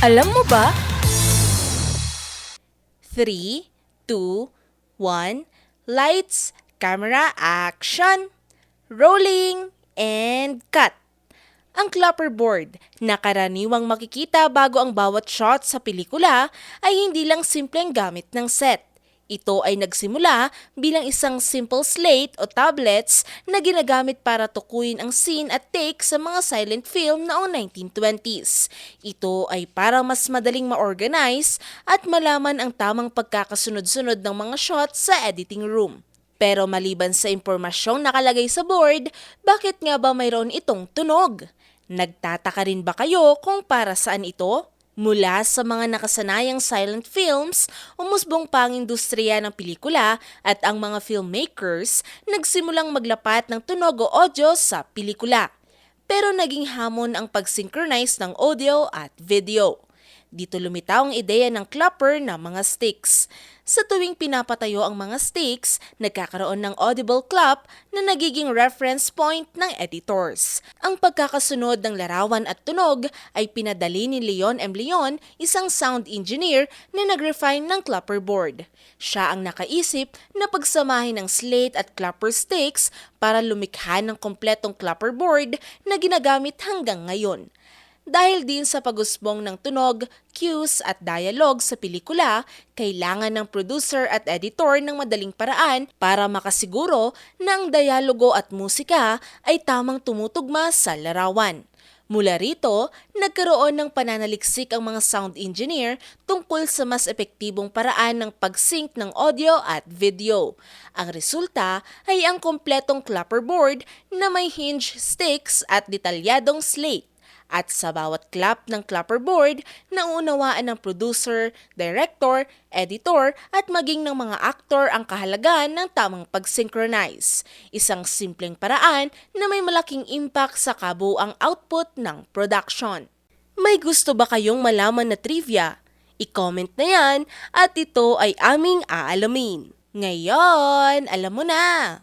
Alam mo ba? 3, 2, 1, lights, camera, action! Rolling, and cut! Ang clapperboard na karaniwang makikita bago ang bawat shot sa pelikula ay hindi lang simpleng gamit ng set. Ito ay nagsimula bilang isang simple slate o tablets na ginagamit para tukuyin ang scene at take sa mga silent film noong 1920s. Ito ay para mas madaling ma-organize at malaman ang tamang pagkakasunod-sunod ng mga shots sa editing room. Pero maliban sa impormasyong nakalagay sa board, bakit nga ba mayroon itong tunog? Nagtataka rin ba kayo kung para saan ito? Mula sa mga nakasanayang silent films, umusbong pang industriya ng pelikula at ang mga filmmakers nagsimulang maglapat ng tunog o audio sa pelikula. Pero naging hamon ang pag-synchronize ng audio at video. Dito lumitaw ang ideya ng clapper na mga sticks. Sa tuwing pinapatayo ang mga sticks, nagkakaroon ng audible clap na nagiging reference point ng editors. Ang pagkakasunod ng larawan at tunog ay pinadali ni Leon M. Leon, isang sound engineer na nag-refine ng clapper board. Siya ang nakaisip na pagsamahin ng slate at clapper sticks para lumikha ng kompletong clapper board na ginagamit hanggang ngayon. Dahil din sa pagusbong ng tunog, cues at dialogue sa pelikula, kailangan ng producer at editor ng madaling paraan para makasiguro na ang dialogo at musika ay tamang tumutugma sa larawan. Mula rito, nagkaroon ng pananaliksik ang mga sound engineer tungkol sa mas epektibong paraan ng pag-sync ng audio at video. Ang resulta ay ang kompletong clapperboard na may hinge sticks at detalyadong slate. At sa bawat clap ng clapperboard, naunawaan ng producer, director, editor at maging ng mga aktor ang kahalagaan ng tamang pag-synchronize. Isang simpleng paraan na may malaking impact sa kabuang output ng production. May gusto ba kayong malaman na trivia? I-comment na yan at ito ay aming aalamin. Ngayon, alam mo na!